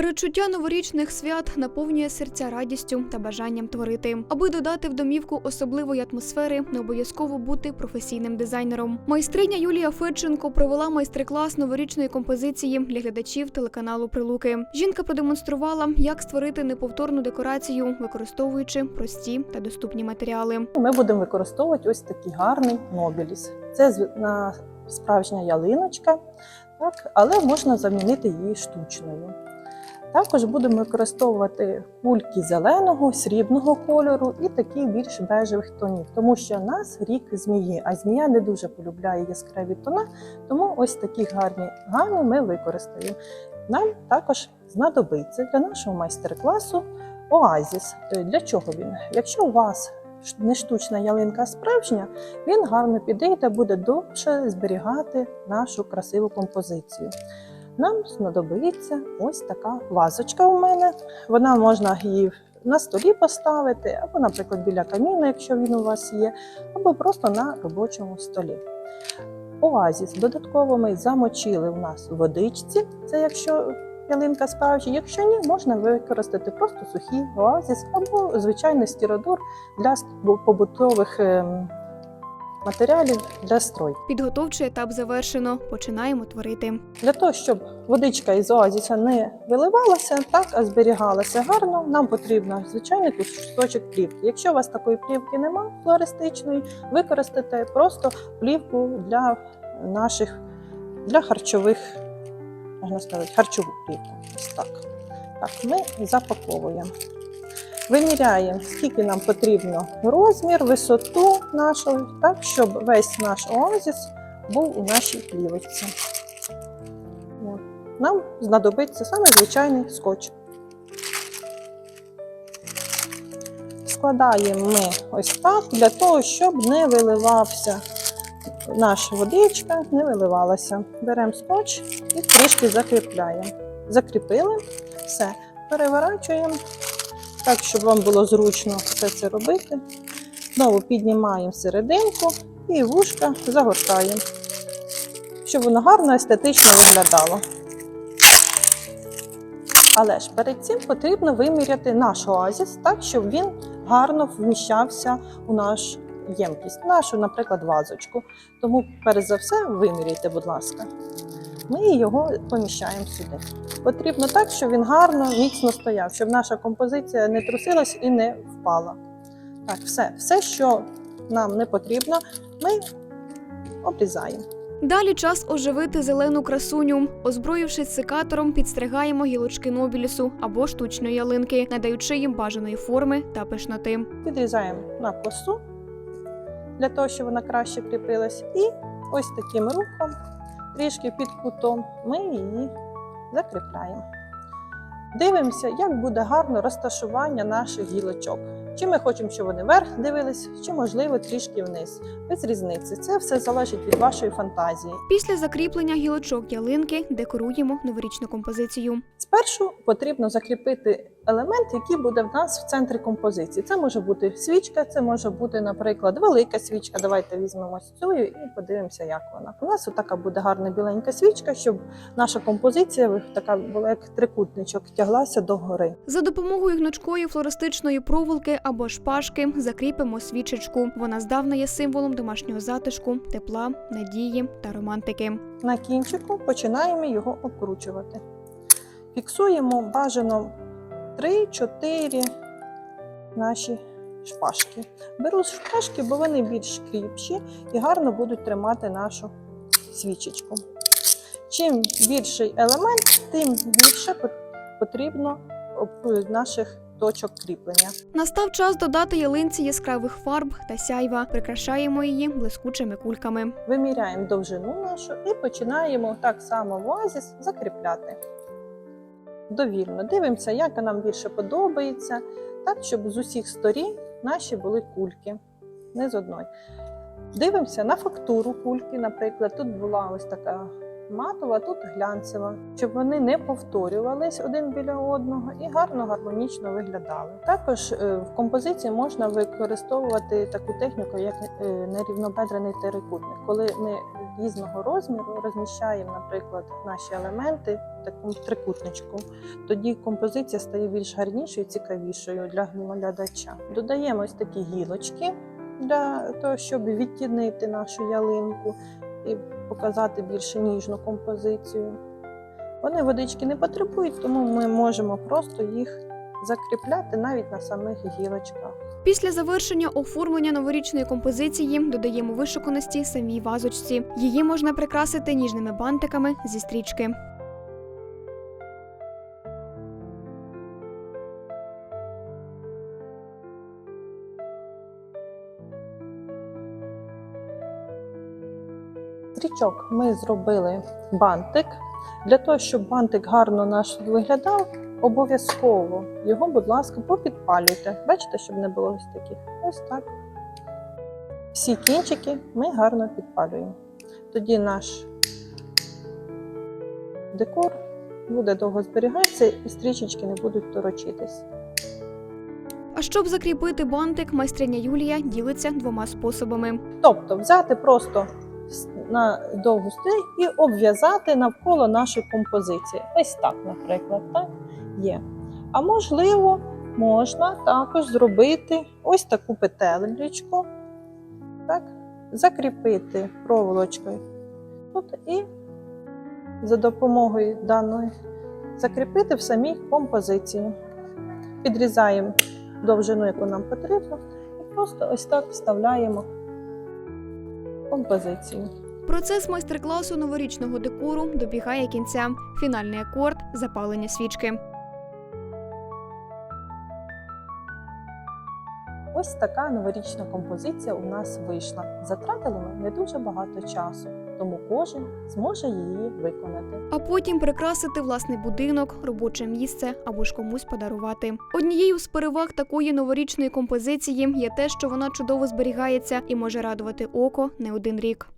Передчуття новорічних свят наповнює серця радістю та бажанням творити. Аби додати в домівку особливої атмосфери, не обов'язково бути професійним дизайнером. Майстриня Юлія Федченко провела майстер-клас новорічної композиції для глядачів телеканалу Прилуки. Жінка продемонструвала, як створити неповторну декорацію, використовуючи прості та доступні матеріали. Ми будемо використовувати ось такий гарний нобіліс. Це справжня ялиночка, так, але можна замінити її штучною. Також будемо використовувати кульки зеленого, срібного кольору і таких більш бежевих тонів, тому що у нас рік змії, а змія не дуже полюбляє яскраві тона, тому ось такі гарні гами ми використаємо. Нам також знадобиться для нашого майстер-класу оазіс. Для чого він? Якщо у вас не штучна ялинка, а справжня, він гарно підійде, буде довше зберігати нашу красиву композицію. Нам знадобиться ось така вазочка у мене. Вона можна її на столі поставити, або, наприклад, біля каміна, якщо він у вас є, або просто на робочому столі. Оазіс додатково ми замочили у нас в водичці, це якщо ялинка справжня. Якщо ні, можна використати просто сухий оазіс або звичайний стіродур для побутових ем, матеріалів для стройки. Підготовчий етап завершено. Починаємо творити. Для того, щоб водичка із оазіса не виливалася, так, а зберігалася гарно, нам потрібно звичайний кусочок плівки. Якщо у вас такої плівки немає флористичної, використайте просто плівку для наших для харчових, можна сказати, харчову плівку. Ось так. Так, ми запаковуємо. Виміряємо, скільки нам потрібно розмір, висоту нашої, так, щоб весь наш оазіс був у нашій плівочці. Нам знадобиться саме звичайний скотч. Складаємо ми ось так для того, щоб не виливався наша водичка, не виливалася. Беремо скотч і трішки закріпляємо. Закріпили, все, переворачуємо так, щоб вам було зручно все це робити. Знову піднімаємо серединку і вушка загортаємо щоб воно гарно естетично виглядало. Але ж перед цим потрібно виміряти наш оазіс так, щоб він гарно вміщався у наш ємкість, нашу, наприклад, вазочку. Тому, перш за все, виміряйте, будь ласка. Ми його поміщаємо сюди. Потрібно так, щоб він гарно, міцно стояв, щоб наша композиція не трусилась і не впала. Так, все, все, що нам не потрібно, ми обрізаємо. Далі час оживити зелену красуню. Озброївшись секатором, підстригаємо гілочки нобілісу або штучної ялинки, надаючи їм бажаної форми та пишноти. Підрізаємо на косу для того, щоб вона краще кріпилась. І ось таким рухом, трішки під кутом, ми її закріпляємо. Дивимося, як буде гарно розташування наших гілочок. Чи ми хочемо, щоб вони вверх дивились, чи можливо трішки вниз. Без різниці. Це все залежить від вашої фантазії. Після закріплення гілочок ялинки декоруємо новорічну композицію. Спершу потрібно закріпити елемент, який буде в нас в центрі композиції. Це може бути свічка, це може бути, наприклад, велика свічка. Давайте візьмемо ось цю і подивимося, як вона. У нас така буде гарна біленька свічка, щоб наша композиція така була як трикутничок, тяглася догори. За допомогою гнучкої флористичної проволоки або шпажки закріпимо свічечку. Вона здавна є символом домашнього затишку, тепла, надії та романтики. На кінчику починаємо його обкручувати. Фіксуємо бажано 3-4 наші шпажки. Беру шпажки, бо вони більш кріпші і гарно будуть тримати нашу свічечку. Чим більший елемент, тим більше потрібно наших точок кріплення. Настав час додати ялинці яскравих фарб та сяйва. Прикрашаємо її блискучими кульками. Виміряємо довжину нашу і починаємо так само в оазіс закріпляти. Довільно. Дивимося, як нам більше подобається, так, щоб з усіх сторін наші були кульки, не з одної. Дивимося на фактуру кульки, наприклад, тут була ось така матова, тут глянцева, щоб вони не повторювались один біля одного і гарно гармонічно виглядали. Також е, в композиції можна використовувати таку техніку, як е, нерівнобедрений трикутник, коли ми різного розміру розміщаємо, наприклад, наші елементи в такому трикутничку, тоді композиція стає більш гарнішою і цікавішою для глядача. Додаємо ось такі гілочки для того, щоб відтінити нашу ялинку і показати більш ніжну композицію. Вони водички не потребують, тому ми можемо просто їх закріпляти навіть на самих гілочках. Після завершення оформлення новорічної композиції додаємо вишуканості самій вазочці. Її можна прикрасити ніжними бантиками зі стрічки. Стрічок ми зробили бантик. Для того, щоб бантик гарно наш виглядав, обов'язково його, будь ласка, попідпалюйте. Бачите, щоб не було ось таких. Ось так. Всі кінчики ми гарно підпалюємо. Тоді наш декор буде довго зберігатися і стрічечки не будуть торочитись. А щоб закріпити бантик, майстриня Юлія ділиться двома способами. Тобто взяти просто на довгу стрій і обв'язати навколо нашої композиції. Ось так, наприклад, так є. А можливо, можна також зробити ось таку петелечку, так, закріпити проволочкою тут і за допомогою даної закріпити в самій композиції. Підрізаємо довжину, яку нам потрібно, і просто ось так вставляємо композицію. Процес майстер-класу новорічного декору добігає кінця. Фінальний акорд запалення свічки. Ось така новорічна композиція у нас вийшла. Затратили ми не дуже багато часу, тому кожен зможе її виконати. А потім прикрасити власний будинок, робоче місце або ж комусь подарувати. Однією з переваг такої новорічної композиції є те, що вона чудово зберігається і може радувати око не один рік.